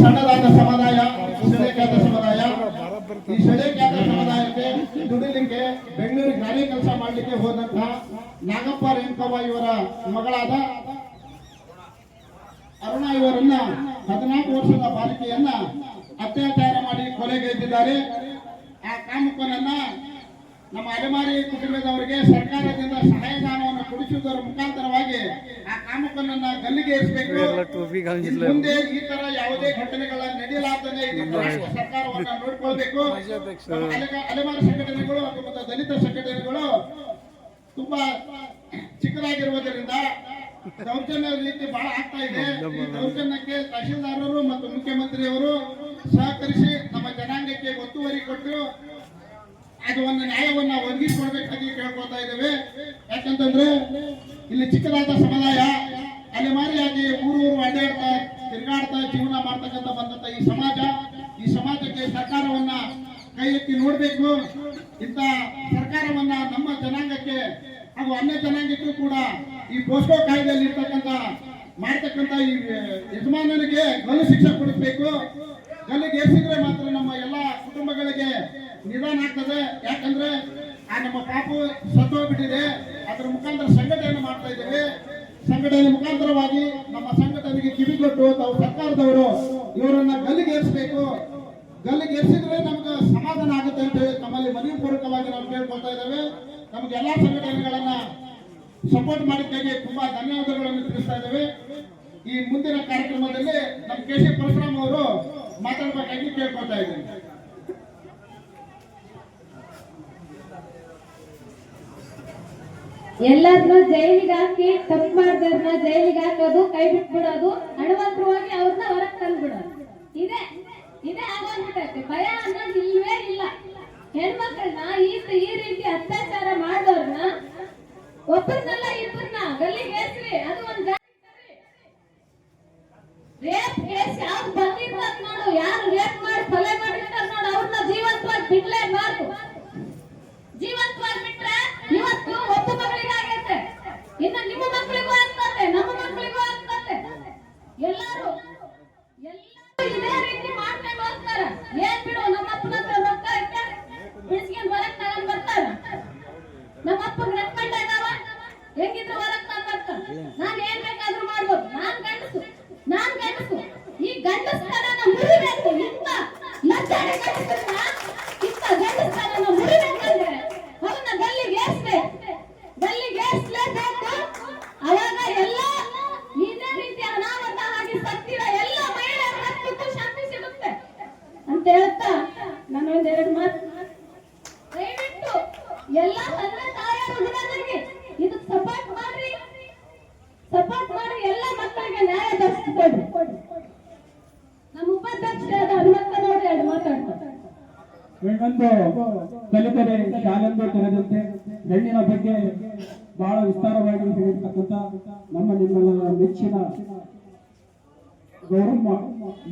ಸಣ್ಣದಾದ ಸಮುದಾಯ ಸೆಳೆಖ್ಯಾತ ಸಮುದಾಯ, ಈ ಸೆಳೆಖ್ಯಾತ ಸಮುದಾಯಕ್ಕೆ ದುಡಿಲಿಕ್ಕೆ ಬೆಂಗಳೂರಿಗೆ ಗಾಡಿ ಕೆಲಸ ಮಾಡಲಿಕ್ಕೆ ಹೋದಂತಹ ನಾಗಪ್ಪ ರೇಣುಕವ್ವ ಇವರ ಮಗಳಾದ ಅರುಣ ಇವರನ್ನ ಹದಿನಾಲ್ಕು ವರ್ಷದ ಬಾಲಿಕೆಯನ್ನ ಅತ್ಯಾಚಾರ ಮಾಡಿ ಕೊಲೆಗೈದಿದ್ದಾರೆ. ಆ ಕಾಮುಕನನ್ನ ನಮ್ಮ ಅಲೆಮಾರಿ ಕುಟುಂಬದವರಿಗೆ ಸರ್ಕಾರದಿಂದ ಸಹಾಯಧನವನ್ನು ಕೊಡಿಸುವುದರ ಮುಖಾಂತರವಾಗಿ ಆ ಕಾಮಕನನ್ನ ಗಲ್ಲಿಗೆ ಏರಿಸಬೇಕು. ಟೋಪಿ ಮುಂದೆ ಈ ತರ ಯಾವುದೇ ಘಟನೆಗಳ ನಡೆಯಲಾರ್ದೇ ಸರ್ಕಾರವನ್ನು ನೋಡ್ಕೊಳ್ಬೇಕು. ಅಲೆಮಾರಿ ಸಂಘಟನೆಗಳು ಮತ್ತು ದಲಿತ ಸಂಘಟನೆಗಳು ತುಂಬಾ ಚಿಕ್ಕದಾಗಿರುವುದರಿಂದ ದೌರ್ಜನ್ಯ ರೀತಿ ಬಹಳ ಆಗ್ತಾ ಇದೆ. ಈ ದೌರ್ಜನ್ಯಕ್ಕೆ ತಹಶೀಲ್ದಾರರು ಮತ್ತು ಮುಖ್ಯಮಂತ್ರಿಯವರು ಸಹಕರಿಸಿ ನಮ್ಮ ಜನಾಂಗಕ್ಕೆ ಒತ್ತುವರಿ ಕೊಟ್ಟು ಅದು ಒಂದು ನ್ಯಾಯವನ್ನ ಒದಗಿಸಿಕೊಡ್ಬೇಕಾಗಿ ಕೇಳ್ಕೊತಾ ಇದ್ದೇವೆ. ಯಾಕಂತಂದ್ರೆ ಇಲ್ಲಿ ಚಿಕ್ಕದಾದ ಸಮುದಾಯ ಅಲೆಮಾರಿಯಾಗಿ ಊರೂರು ಊರು ಊರು ಅಡ್ಡಾಡ್ತಾ, ತಿರುಗಾಡ್ತಾ ಜೀವನ ಮಾಡ್ತಕ್ಕಂಥ ಬಂದಂತ ಈ ಸಮಾಜ, ಈ ಸಮಾಜಕ್ಕೆ ಸರ್ಕಾರವನ್ನ ಕೈ ಎತ್ತಿ ನೋಡ್ಬೇಕು. ಇಂತ ಸರ್ಕಾರವನ್ನ ನಮ್ಮ ಜನಾಂಗಕ್ಕೆ ಹಾಗೂ ಅನ್ಯ ಜನಾಂಗಕ್ಕೂ ಕೂಡ ಈ ಪೋಸ್ಕೋ ಕಾಯ್ದೆಯಲ್ಲಿ ಇರ್ತಕ್ಕಂತ ಮಾಡ್ತಕ್ಕಂಥ ಈ ಯಜಮಾನನಿಗೆ ಗಲ್ಲು ಶಿಕ್ಷೆ ಕೊಡಿಸ್ಬೇಕು. ಗಲ್ಲಿಗೆ ಏರ್ಸಿದ್ರೆ ಮಾತ್ರ ನಮ್ಮ ಎಲ್ಲ ಕುಟುಂಬಗಳಿಗೆ ನಿಧಾನ ಆಗ್ತದೆ. ಯಾಕಂದ್ರೆ ಆ ನಮ್ಮ ಪಾಪು ಸತ್ತೋಗ್ಬಿಟ್ಟಿದೆ. ಅದರ ಮುಖಾಂತರ ಸಂಘಟನೆ ಮಾಡ್ತಾ ಇದ್ದೇವೆ. ಸಂಘಟನೆ ಮುಖಾಂತರವಾಗಿ ನಮ್ಮ ಸಂಘಟನೆಗೆ ಕಿವಿಗೊಟ್ಟು ತಾವು ಸರ್ಕಾರದವರು ಇವರನ್ನ ಗಲ್ಲಿಗೆ ಏರಿಸಬೇಕು ಗಲ್ಲಿಗೆ ಏರಿಸಿದ್ರೆ ನಮ್ಗೆ ಸಮಾಧಾನ ಆಗುತ್ತೆ ಅಂತ ಹೇಳಿ ತಮ್ಮಲ್ಲಿ ಮನವಿ ಪೂರ್ವಕವಾಗಿ ನಾವು ಕೇಳ್ಕೊಳ್ತಾ ಇದ್ದೇವೆ. ನಮ್ಗೆ ಎಲ್ಲಾ ಸಂಘಟನೆಗಳನ್ನ ಸಪೋರ್ಟ್ ಮಾಡಿದ್ದಕ್ಕೆ ತುಂಬಾ ಧನ್ಯವಾದಗಳನ್ನು ತಿಳಿಸ್ತಾ ಇದ್ದೇವೆ. ಈ ಮುಂದಿನ ಕಾರ್ಯಕ್ರಮದಲ್ಲಿ ನಮ್ಮ ಕೆ ಸಿ ಪರಶುರಾಮ್ ಅವರು ಮಾತಾಡಬೇಕಾಗಿ ಕೇಳ್ಕೊಳ್ತಾ ಇದ್ದೇನೆ. ಎಲ್ಲರನ್ನೂ ಜೈಲಿಗೆ ಹಾಕಿ, ತಪ್ಪು ಮಾಡಿದ್ರನ್ನ ಜೈಲಿಗೆ ಹಾಕೋದು, ಕೈ ಬಿಟ್ಬಿಡೋದು ಹಣವಂತರವಾಗಿ ಅವ್ರನ್ನ ಹೊರಗೆ ತಂದ್ಬಿಡೋದು ಇದೆ, ಇದೇ ಆಗೋಗ್ಬಿಟ್ಟೈತೆ. ಭಯ ಅನ್ನೋದು ಇಲ್ವೇ ಇಲ್ಲ. ಹೆಣ್ಮಕ್ಳನ್ನ ಈ ಈ ರೀತಿ ಅತ್ಯಾಚಾರ ಮಾಡೋರ್ನ ಒಬ್ಬರನ್ನೆಲ್ಲ ಇಬ್ಬರನ್ನ ಗಲ್ಲಿಗೆ ಹೇಳ್ತೀವಿ ಅದು ಒಂದ್ ರೇಪ್ ಕೇಸ್ ಯಾವ್ದು ಬಂದಿರ್ತದ ನೋಡು. ಯಾರು ರೇಪ್ ಮಾಡಿ ಕೊಲೆ ಮಾಡಿರ್ತಾರೆ ನೋಡು. ಅವ್ರನ್ನ ಜೀವಂತವಾಗಿ ಬಿಡ್ಲೇಬಾರ್ದು ಜೀವಂತವಾಗಿ ಬಿಟ್ರೆ ಇವತ್ತು ಒಬ್ಬ ಮಗಳಿಗೆ ಆಗೈತೆ ಇನ್ನು ನಿಮ್ಮ ಮಕ್ಕಳಿಗೂ ಆಗ್ತದೆ ನಮ್ಮ ಮಕ್ಕಳಿಗೂ ಆಗ್ತದೆ ಎಲ್ಲರೂ ಎಲ್ಲರೂ ಇದೇ ರೀತಿ ಮಾಡ್ಕೊಂಡು ಹೋಗ್ತಾರ ಏನ್ ಬಿಡು ನಮ್ಮ ಅಪ್ಪನ ಹತ್ರ ರೊಕ್ಕ ಐತೆ ಬಿಡಿಸ್ಕೊಂಡು ಹೊರಗ್ ತಗೊಂಡ್ ಬರ್ತಾರ ನಮ್ಮ ಅಪ್ಪಗ್ ರೆಕಮೆಂಡ್ ಇದಾವ ಹೆಂಗಿದ್ರು ಹೊರಗ್ ತಗೊಂಡ್ ಬರ್ತಾರ ನಾನ್ ಏನ್ ಬೇಕಾದ್ರೂ ಮಾಡ್ಬೋದು. ನಾನ್ ಗಂಡಸು. ನಾನ್ ಗಂಡಸು. ಈ ಗಂಡಸ್ತನ ಮುರಿಬೇಕು ಇಂತ ಲಜ್ಜಾನೆ ಗಂಡಸನ್ನ ಇಂತ ಗಂಡಸ್ತನನ ಮುರಿಬೇಕಂದ್ರೆ ಅವನ್ನ ಗಲ್ಲಿಗೆ ಏರ್ಸ್ಬೇಕು ಗಲ್ಲಿಗೆ ಏರ್ಸ್ಲೇಬೇಕು ಅವಾಗ ಎಲ್ಲ ಇದೇ ರೀತಿ ಅನಾಹುತ ಆಗಿ ಸತ್ತಿರೋ ಎಲ್ಲ ಮಹಿಳೆಯರ ರಕ್ತಕ್ಕೂ ಶಾಂತಿ ಸಿಗುತ್ತೆ ಅಂತ ಹೇಳ್ತಾ ನಾನು ಒಂದೆರಡು ಮಾತು ದಯವಿಟ್ಟು ಎಲ್ಲ ತಂದೆ ತಾಯಿಯರು ಹುಡುಗರಿಗೆ ಇದಕ್ಕೆ ಸಪೋರ್ಟ್ ಮಾಡ್ರಿ ಸಪೋರ್ಟ್ ಮಾಡಿ ಎಲ್ಲ ಮಕ್ಕಳಿಗೆ ನ್ಯಾಯ ದೊರಕಿಸ್ಕೊಡ್ರಿ ನಮ್ಮ ಉಪಾಧ್ಯಕ್ಷರಾದ ಹನುಮಂತ ನೋಡಿ ಎರಡು ಮಾತಾಡ್ತಾರೆ ಇನ್ನೊಂದು ಕಲಿತರೆ ಶಾಲೆಂದು ತೆರೆದಂತೆ ಹೆಣ್ಣಿನ ಬಗ್ಗೆ ಬಹಳ ವಿಸ್ತಾರವಾಗಿ ಹೇಳಿರ್ತಕ್ಕಂಥ ನಮ್ಮ ನಿಮ್ಮ ನೆಚ್ಚಿನ ಗೌರವ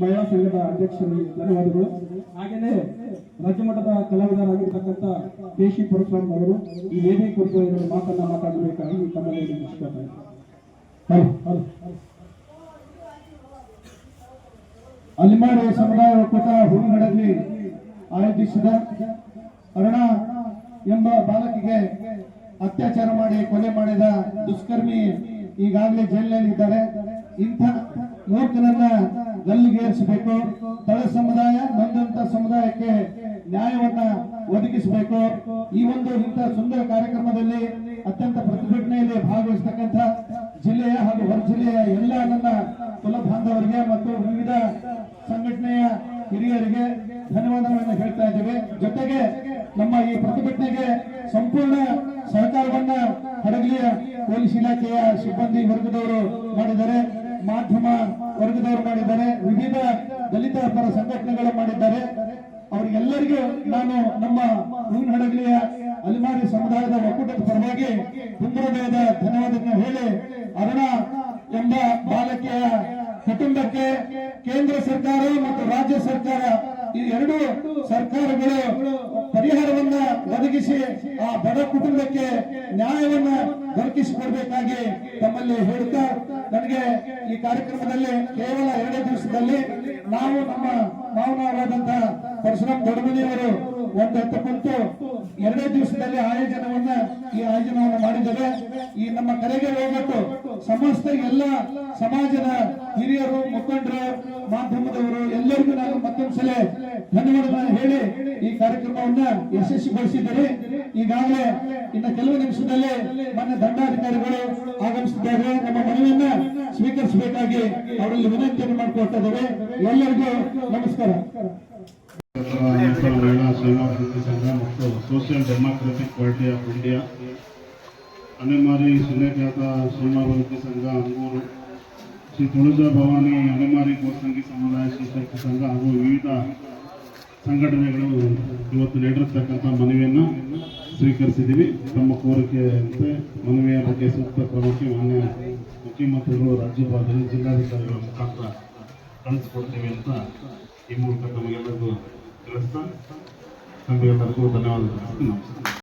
ಮಹಿಳಾ ಸಂಘದ ಅಧ್ಯಕ್ಷರಿಗೆ ಧನ್ಯವಾದಗಳು. ಹಾಗೆಯೇ ರಾಜ್ಯಮಟ್ಟದ ಕಲಾವಿದರಾಗಿರ್ತಕ್ಕಂಥ ಕೆ ಶಿ ಪರಶುರಾಮ್ ಅವರು ಈ ವೇದಿಕೆ ಕುರಿತು ಎರಡು ಮಾತನ್ನ ಮಾತಾಡಬೇಕಾಗಿ ತಮ್ಮಲ್ಲಿ ಇಷ್ಟಪಡ್ತಾರೆ ಅಲಿಮಾಡಿ ಸಮುದಾಯ ಒಕ್ಕೂಟ ಹೂವಿನಡಲ್ಲಿ ಆಯೋಜಿಸಿದ ಅರುಣ ಎಂಬ ಬಾಲಕಿಗೆ ಅತ್ಯಾಚಾರ ಮಾಡಿ ಕೊಲೆ ಮಾಡಿದ ದುಷ್ಕರ್ಮಿ ಈಗಾಗಲೇ ಜೈಲಿನಲ್ಲಿ ಇದ್ದಾರೆ. ಇಂಥ ಮೂರ್ಖನನ್ನ ಗಲ್ಲಿಗೇರಿಸಬೇಕು ತಳ ಸಮುದಾಯ ನೊಂದಂತ ಸಮುದಾಯಕ್ಕೆ ನ್ಯಾಯವನ್ನ ಒದಗಿಸಬೇಕು. ಈ ಒಂದು ಇಂಥ ಸುಂದರ ಕಾರ್ಯಕ್ರಮದಲ್ಲಿ ಅತ್ಯಂತ ಪ್ರತಿಭಟನೆಯಲ್ಲಿ ಭಾಗವಹಿಸತಕ್ಕಂಥ ಜಿಲ್ಲೆಯ ಹಾಗೂ ಹೊರ ಜಿಲ್ಲೆಯ ಎಲ್ಲ ನನ್ನ ಕುಲ ಬಾಂಧವರಿಗೆ ಮತ್ತು ವಿವಿಧ ಸಂಘಟನೆಯ ಹಿರಿಯರಿಗೆ ಧನ್ಯವಾದಗಳನ್ನು ಹೇಳ್ತಾ ಇದ್ದೇವೆ. ಜೊತೆಗೆ ನಮ್ಮ ಈ ಪ್ರತಿಭಟನೆಗೆ ಸಂಪೂರ್ಣ ಸಹಕಾರವನ್ನ ಹಡಗಲಿಯ ಪೊಲೀಸ್ ಇಲಾಖೆಯ ಸಿಬ್ಬಂದಿ ವರ್ಗದವರು ಮಾಡಿದ್ದಾರೆ. ಮಾಧ್ಯಮ ವರ್ಗದವರು ಮಾಡಿದ್ದಾರೆ. ವಿವಿಧ ದಲಿತ ಪರ ಸಂಘಟನೆಗಳು ಮಾಡಿದ್ದಾರೆ. ಅವರಿಗೆಲ್ಲರಿಗೂ ನಾನು ನಮ್ಮ ಹಡಗಲಿಯ ಅಲಿಮಾರಿ ಸಮುದಾಯದ ಒಕ್ಕೂಟದ ಪರವಾಗಿ ತುಂಬಹೃದಯದ ಧನ್ಯವಾದಗಳನ್ನು ಹೇಳಿ ಅರುಣ ಎಂಬ ಬಾಲಕಿಯ ಕುಟುಂಬಕ್ಕೆ ಕೇಂದ್ರ ಸರ್ಕಾರ ಮತ್ತು ರಾಜ್ಯ ಸರ್ಕಾರ ಈ ಎರಡು ಸರ್ಕಾರಗಳು ಪರಿಹಾರವನ್ನ ಒದಗಿಸಿ ಆ ಬಡ ಕುಟುಂಬಕ್ಕೆ ನ್ಯಾಯವನ್ನ ದೊರಕಿಸಿಕೊಡ್ಬೇಕಾಗಿ ತಮ್ಮಲ್ಲಿ ಹೇಳುತ್ತಾ ನನಗೆ ಈ ಕಾರ್ಯಕ್ರಮದಲ್ಲಿ ಕೇವಲ ಎರಡೇ ದಿವಸದಲ್ಲಿ ನಾವು ನಮ್ಮ ಮಾವನವರಾದಂತಹ ಪರಶುರಾಮ್ ದೊಡ್ಡಮನಿಯವರು ಒಂದು ಹತ್ತು ಕುರಿತು ಎರಡೇ ದಿವಸದಲ್ಲಿ ಆಯೋಜನವನ್ನ ಈ ಆಯೋಜನವನ್ನು ಮಾಡಿದ್ದೇವೆ. ಈ ನಮ್ಮ ಕರೆಗೆ ಹೋಗ್ಬಿಟ್ಟು ಸಮಸ್ತ ಎಲ್ಲ ಸಮಾಜದ ಹಿರಿಯರು, ಮುಖಂಡರು, ಮಾಧ್ಯಮದವರು ಎಲ್ಲರಿಗೂ ನಾನು ಮತ್ತೊಂದ್ಸಲ ಧನ್ಯವಾದಗಳನ್ನು ಹೇಳಿ ಈ ಕಾರ್ಯಕ್ರಮವನ್ನ ಯಶಸ್ವಿಗೊಳಿಸಿದ್ದೀರಿ. ಈಗಾಗಲೇ ಇನ್ನು ಕೆಲವು ನಿಮಿಷದಲ್ಲಿ ಮಾನ್ಯ ದಂಡಾಧಿಕಾರಿಗಳು ಆಗಮಿಸಿದ್ದಾರೆ ನಮ್ಮ ಮನವಿಯನ್ನ ಸ್ವೀಕರಿಸಬೇಕಾಗಿ ಅವರಲ್ಲಿ ವಿನಂತಿಯನ್ನು ಮಾಡಿಕೊಳ್ತಾ ಇದ್ದಾರೆ ಎಲ್ಲರಿಗೂ ನಮಸ್ಕಾರ. ಮೈಸೂರು ಮಹಿಳಾ ಸ್ವಯಂ ಸಂಘ ಮತ್ತು Social Democratic Party of India ಅಲೆಮಾರಿ ಸುಲೇಖಾತ ಕ್ಷೇಮಾಭಿವೃದ್ಧಿ ಸಂಘ ಅಂಗೂರು ಶ್ರೀ ತುಳಜಾ ಭವಾನಿ ಅಲೆಮಾರಿ ಗೋಸಂಗಿ ಸಮುದಾಯ ಶಿಕ್ಷಕ ಸಂಘ ಹಾಗೂ ವಿವಿಧ ಸಂಘಟನೆಗಳು ಇವತ್ತು ನೀಡಿರತಕ್ಕಂಥ ಮನವಿಯನ್ನು ಸ್ವೀಕರಿಸಿದ್ದೀವಿ ತಮ್ಮ ಕೋರಿಕೆಯಂತೆ ಮನವಿಯ ಬಗ್ಗೆ ಸೂಕ್ತ ಕ್ರಮಕ್ಕೆ ಮಾನ್ಯ ಮುಖ್ಯಮಂತ್ರಿಗಳು ರಾಜ್ಯಪಾಲರು ಜಿಲ್ಲಾಧಿಕಾರಿಗಳ ಮುಖಾಂತರ ಕಳಿಸ್ಕೊಡ್ತೀವಿ ಅಂತ ಈ ಮೂಲಕ ತಮಗೆಲ್ಲರಿಗೂ ತಿಳಿಸ್ತಾ ತಮಗೆಲ್ಲರಿಗೂ ಧನ್ಯವಾದಗಳು ನಮಸ್ಕಾರ